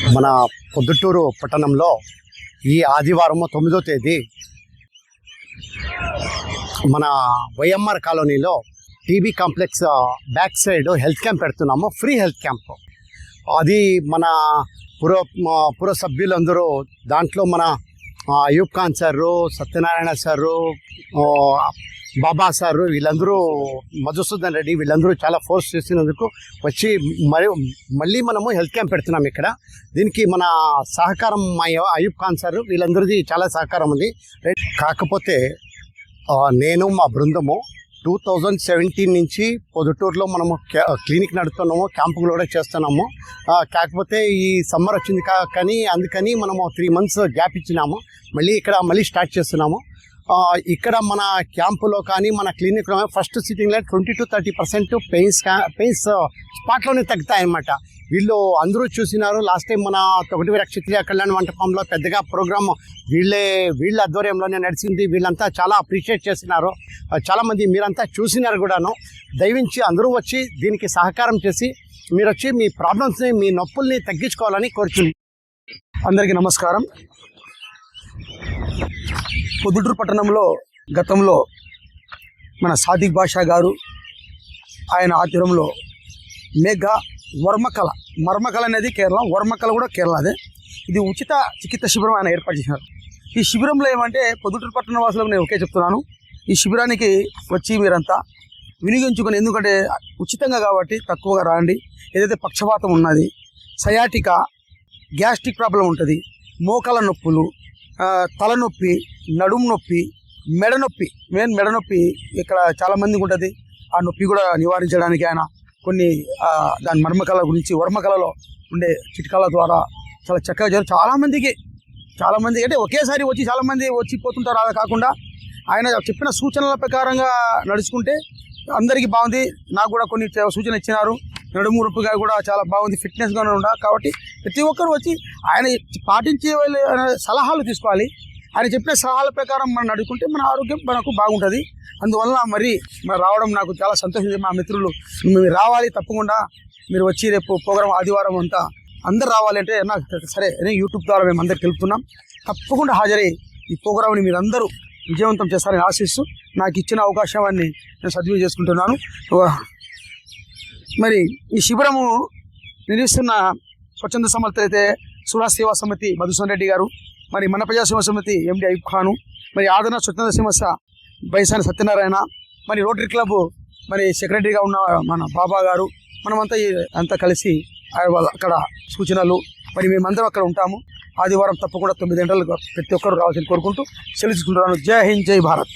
మన పొద్దుటూరు పట్టణంలో ఈ ఆదివారం తొమ్మిదో తేదీ మన వైఎంఆర్ కాలనీలో TB complex back side health camp పెడుతున్నాము. Free health camp. అది మన పుర పుర సభ్యులందరూ దాంట్లో మన Ayub Khan sir Satyanarayana sir Baba sir వీళ్ళందరూ మధుసూదన్ రెడ్డి వీళ్ళందరూ చాలా ఫోర్స్ చేసినందుకు వచ్చి మరి మళ్ళీ మనము హెల్త్ క్యాంప్ పెడుతున్నాం ఇక్కడ. దీనికి మన సహకారం మా అయూబ్ ఖాన్ సార్ వీళ్ళందరిది చాలా సహకారం ఉంది. కాకపోతే నేను మా బృందము టూ థౌజండ్ సెవెంటీన్ నుంచి పొద్దుటూరులో మనము క్యా- క్లినిక్ నడుపుతున్నాము క్యాంపులు కూడా చేస్తున్నాము. కాకపోతే ఈ సమ్మర్ వచ్చింది కా కానీ అందుకని మనము త్రీ మంత్స్ గ్యాప్ ఇచ్చినాము. మళ్ళీ ఇక్కడ మళ్ళీ స్టార్ట్ చేస్తున్నాము. ఇక్కడ మన క్యాంపులో కానీ మన క్లినిక్లో first సిట్టింగ్లో twenty two thirty percent pains pains స్పాట్లోనే తగ్గుతాయన్నమాట. వీళ్ళు అందరూ చూసినారు. లాస్ట్ టైం మన తొగటివీర క్షత్రియ కళ్యాణ మంటపంలో పెద్దగా ప్రోగ్రామ్ వీళ్ళే వీళ్ళ ఆధ్వర్యంలోనే నడిచింది. వీళ్ళంతా చాలా అప్రిషియేట్ చేసినారు. చాలామంది మీరంతా చూసినారు కూడాను. దయవించి అందరూ వచ్చి దీనికి సహకారం చేసి మీరు వచ్చి మీ ప్రాబ్లమ్స్ని మీ నొప్పుల్ని తగ్గించుకోవాలని కోరుచున్నాను అందరికీ నమస్కారం. పొద్దుటూరు పట్టణంలో గతంలో మన సాదిక్ బాషా గారు ఆయన ఆధ్వర్యంలో మేఘ వర్మకళ మర్మకళ అనేది కేరళ వర్మకళ కూడా కేరళదే ఇది ఉచిత చికిత్స శిబిరం ఆయన ఏర్పాటు చేశారు. ఈ శిబిరంలో ఏమంటే పొద్దుటూరు పట్టణ వాసులకు నేను ఒకే చెప్తున్నాను. ఈ శిబిరానికి వచ్చి మీరంతా వినియోగించుకొని ఎందుకంటే ఉచితంగా కాబట్టి తక్కువగా రాండి. ఏదైతే పక్షపాతం ఉన్నది సయాటికా గ్యాస్ట్రిక్ ప్రాబ్లం ఉంటుంది మోకాల నొప్పులు తలనొప్పి నడుము నొప్పి మెడ నొప్పి మెయిన్ మెడ నొప్పి ఇక్కడ చాలామందికి ఉంటుంది. ఆ నొప్పి కూడా నివారించడానికి ఆయన కొన్ని దాని మర్మకళ గురించి వర్మకళలో ఉండే చిట్కాల ద్వారా చాలా చక్కగా జరుగు చాలామందికి చాలామంది అంటే ఒకేసారి వచ్చి చాలామంది వచ్చిపోతుంటారు వచ్చి పోతుంటారు. అలా కాకుండా ఆయన చెప్పిన సూచనల ప్రకారంగా నడుచుకుంటే అందరికీ బాగుంది. నాకు కూడా కొన్ని సూచనలు ఇచ్చినారు. నడుము నొప్పిగా కూడా చాలా బాగుంది. ఫిట్నెస్గానే ఉండ. కాబట్టి ప్రతి ఒక్కరు వచ్చి ఆయన పాటించే సలహాలు తీసుకోవాలి. ఆయన చెప్పిన సలహాల ప్రకారం మనం నడుచుకుంటే మన ఆరోగ్యం మనకు బాగుంటుంది. అందువల్ల మరి మరి రావడం నాకు చాలా సంతోషం. మా మిత్రులు మీరు రావాలి తప్పకుండా. మీరు వచ్చి రేపు ప్రోగ్రాం ఆదివారం అంతా అందరు రావాలంటే నాకు సరే నేను యూట్యూబ్ ద్వారా మేము అందరికి తెలుపుతున్నాం. తప్పకుండా హాజరై ఈ ప్రోగ్రామ్ని మీరు అందరూ విజయవంతం చేస్తారని ఆశిస్తూ నాకు ఇచ్చిన అవకాశాన్ని నేను సద్వినియోగం చేసుకుంటున్నాను. మరి ఈ శిబిరము నిర్వహిస్తున్న స్వచ్ఛంద సంస్థలు అయితే సురా సేవా సమితి మధుసూన్ రెడ్డి గారు మరి మన ప్రజా సేవా సమితి ఎండి అయూబ్ ఖాను మరి ఆదరణ స్వచ్ఛంద సంస్థ బైసాని సత్యనారాయణ మరి రోటరీ క్లబ్ మరి సెక్రటరీగా ఉన్న మన బాబా గారు మనమంతా అంతా కలిసి వాళ్ళ అక్కడ సూచనలు మరి మేమందరం అక్కడ ఉంటాము. ఆదివారం తప్పకుండా తొమ్మిది గంటలకు ప్రతి ఒక్కరు రావాల్సింది కోరుకుంటూ సెలవు జై హింద్ జై భారత్.